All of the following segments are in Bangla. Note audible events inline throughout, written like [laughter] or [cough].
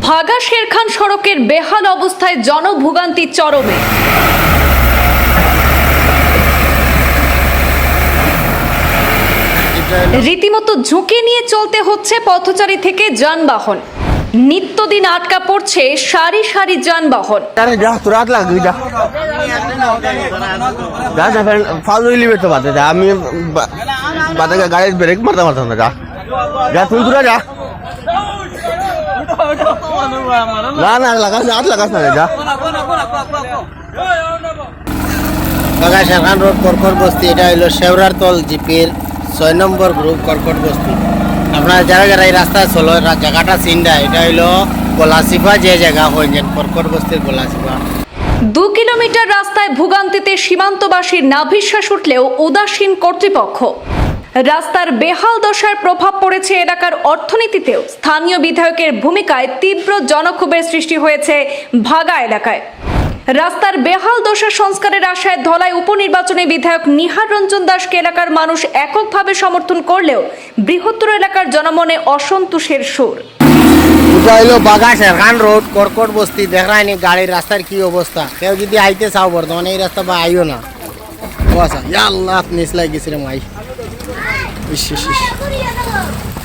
ভাগা শেরখান সড়কের বেহাল অবস্থায় জনভোগান্তি চরমে। রীতিমতো ঝুঁকি নিয়ে চলতে হচ্ছে পথচারী থেকে যানবাহন। নিত্যদিন আটকা পড়ছে সারি সারি যানবাহন। আমি গাড়ির ব্রেক মারতে পারতাম যা। যা, তুই যা। এটা তল ছয় নম্বর কর্কট বস্তি। যারা যারা এই রাস্তায় চলো চিন্তা এটা গোলাসিফা যে জায়গা কর্কট বস্তির দু কিলোমিটার রাস্তায় ভোগান্তিতে সীমান্তবাসীর নাভিশ্বাস উঠলেও উদাসীন কর্তৃপক্ষ। রাস্তার বেহাল দশার প্রভাব পড়েছে এলাকার অর্থনীতিতেও। স্থানীয় বিধায়কের ভূমিকায় তীব্র জনক্ষোভের সৃষ্টি হয়েছে ভাগা এলাকায়। রাস্তার বেহাল দশা সংস্কারের আশায় ধলাই উপনির্বাচনে বিধায়ক নিহার রঞ্জন দাসকে এলাকার মানুষ এককভাবে সমর্থন করলেও বৃহত্তর এলাকার জনমনে অসন্তোষের সুর। এটা হইল বাগা শাখান রোড, কর্কট বস্তি দেখায়নি গাড়ির রাস্তার কি অবস্থা? কেউ যদি আইতে চাও বর্তমানে এই রাস্তা বা আইও না। আল্লাহ নিচলাই গেছিলাম আই 哎呀，不理他了。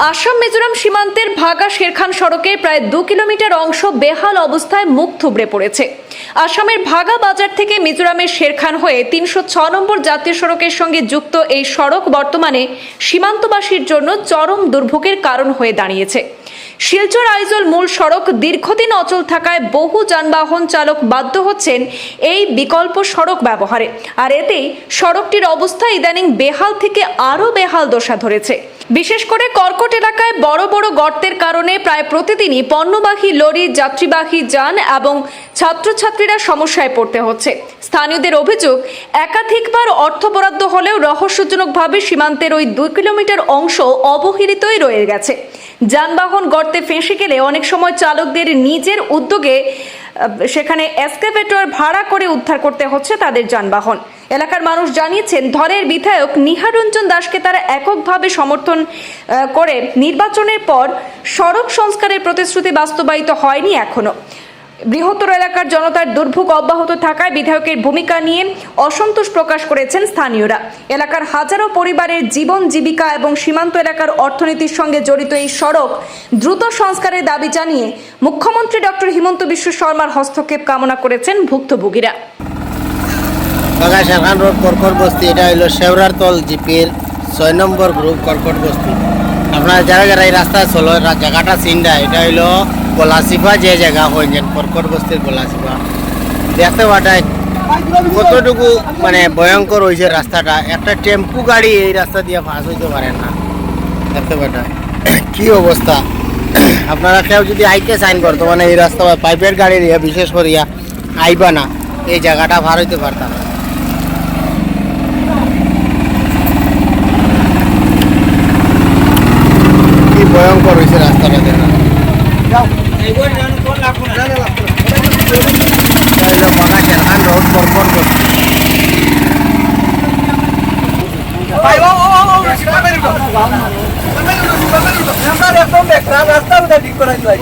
আসাম মিজোরাম সীমান্তের ভাগা শেরখান সড়কের প্রায় দু কিলোমিটার অংশ বেহাল অবস্থায় মুখ থুবড়ে পড়েছে। আসামের ভাগা বাজার থেকে মিজোরামের শেরখান হয়ে তিনশো ছ নম্বর জাতীয় সড়কের সঙ্গে যুক্ত এই সড়ক বর্তমানে সীমান্তবাসীর জন্য চরম দুর্ভোগের কারণ হয়ে দাঁড়িয়েছে। শিলচর আইজল মূল সড়ক দীর্ঘদিন অচল থাকায় বহু যানবাহন চালক বাধ্য হচ্ছেন এই বিকল্প সড়ক ব্যবহারে। আর এতেই সড়কটির অবস্থা ইদানিং বেহাল থেকে আরও বেহাল দশা ধরেছে। বিশেষ করে কর্কট এলাকায় বড় বড় গর্তের কারণে প্রায় প্রতিদিনই পণ্যবাহী লরি, যাত্রীবাহী যান এবং ছাত্রছাত্রীরা সমস্যায় পড়তে হচ্ছে। স্থানীয়দের অভিযোগ, একাধিকবার অর্থ বরাদ্দ হলেও রহস্যজনকভাবে সীমান্তের ওই দুই কিলোমিটার অংশ অবহেলিতই রয়ে গেছে। যানবাহন গর্তে ফেঁসে গেলে অনেক সময় চালকদের নিজের উদ্যোগে সেখানে এসকেভেটর ভাড়া করে উদ্ধার করতে হচ্ছে তাদের যানবাহন। এলাকার মানুষ জানিয়েছেন, ধরের বিধায়ক নিহারঞ্জন দাসকে তারা এককভাবে সমর্থন করে নির্বাচনের পর সড়ক সংস্কারের প্রতিশ্রুতি বাস্তবায়িত হয়নি এখনও। বৃহত্তর এলাকার জনতার দুর্ভোগ অব্যাহত থাকায় বিধায়কের ভূমিকা নিয়ে অসন্তোষ প্রকাশ করেছেন স্থানীয়রা। এলাকার হাজারো পরিবারের জীবন, জীবিকা এবং সীমান্ত এলাকার অর্থনীতির সঙ্গে জড়িত এই সড়ক দ্রুত সংস্কারের দাবি জানিয়ে মুখ্যমন্ত্রী ডক্টর হিমন্ত বিশ্ব শর্মার হস্তক্ষেপ কামনা করেছেন ভুক্তভোগীরা। বাগা রোড কর্কট বস্তি, এটা শেওরার তল ছয় নম্বর গ্রুপ কর্কট বস্তি। আপনারা যারা যারা এই রাস্তায় চলো জায়গাটা চিন্তা এটা হইল গলাচিপা যে জায়গা যান কর্কট বস্তির গলাচিপা দেখতে পাঠায় কতটুকু মানে ভয়ঙ্কর হয়েছে রাস্তাটা একটা টেম্পু গাড়ি এই রাস্তা দিয়ে পাস হইতে পারে না। দেখতে পাঠায় [coughs] কি অবস্থা [coughs] আপনারা কেউ যদি আইতে চাইন মানে এই রাস্তা পাইপের গাড়ি দিয়ে, বিশেষ করিয়া আইবা না। এই জায়গাটা ভার হইতে পারতাম। কি ভয়ঙ্কর হয়েছে রাস্তাটা দেখা রোড পরপর রাস্তা ঠিক করা যায়